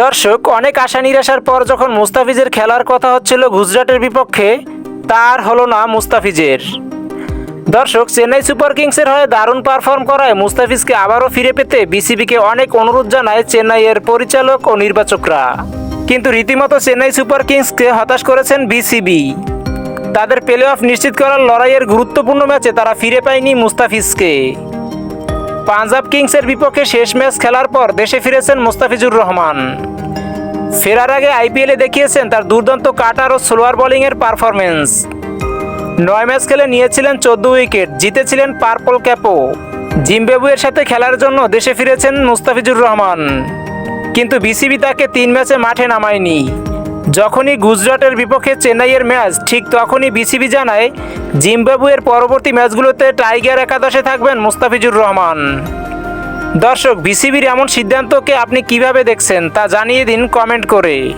দর্শক, অনেক আশা নিরাশার পর যখন মুস্তাফিজের খেলার কথা হচ্ছিল গুজরাটের বিপক্ষে, তার হলো না মুস্তাফিজের। দর্শক, চেন্নাই সুপার কিংসের হয়ে দারুণ পারফর্ম করায় মুস্তাফিজকে আবারও ফিরে পেতে বিসিবিকে অনেক অনুরোধ জানায় চেন্নাইয়ের পরিচালক ও নির্বাচকরা। কিন্তু রীতিমতো চেন্নাই সুপার কিংসকে হতাশ করেছেন বিসিবি। তাদের প্লে অফ নিশ্চিত করার লড়াইয়ের গুরুত্বপূর্ণ ম্যাচে তারা ফিরে পায়নি মুস্তাফিজকে। পাঞ্জাব কিংসের বিপক্ষে শেষ ম্যাচ খেলার পর দেশে ফিরেছেন মুস্তাফিজুর রহমান। ফেরার আগে আইপিএলে দেখিয়েছেন তার দুর্দান্ত কাটার ও স্লোয়ার বোলিংয়ের পারফরমেন্স নয় ম্যাচ খেলে নিয়েছিলেন চোদ্দ উইকেট, জিতেছিলেন পার্পল ক্যাপো জিম্বাবুয়ের সাথে খেলার জন্য দেশে ফিরেছেন মুস্তাফিজুর রহমান। কিন্তু বিসিবি তাকে তিন ম্যাচে মাঠে নামায়নি। যখনই গুজরাটের বিপক্ষে চেন্নাইয়ের ম্যাচ, ঠিক তখনই বিসিবি জানায়, জিম্বাবুয়ের পরবর্তী ম্যাচগুলোতে টাইগার একাদশে থাকবেন মুস্তাফিজুর রহমান। দর্শক, বিসিবির এমন সিদ্ধান্তকে আপনি কীভাবে দেখছেন তা জানিয়ে দিন কমেন্ট করে।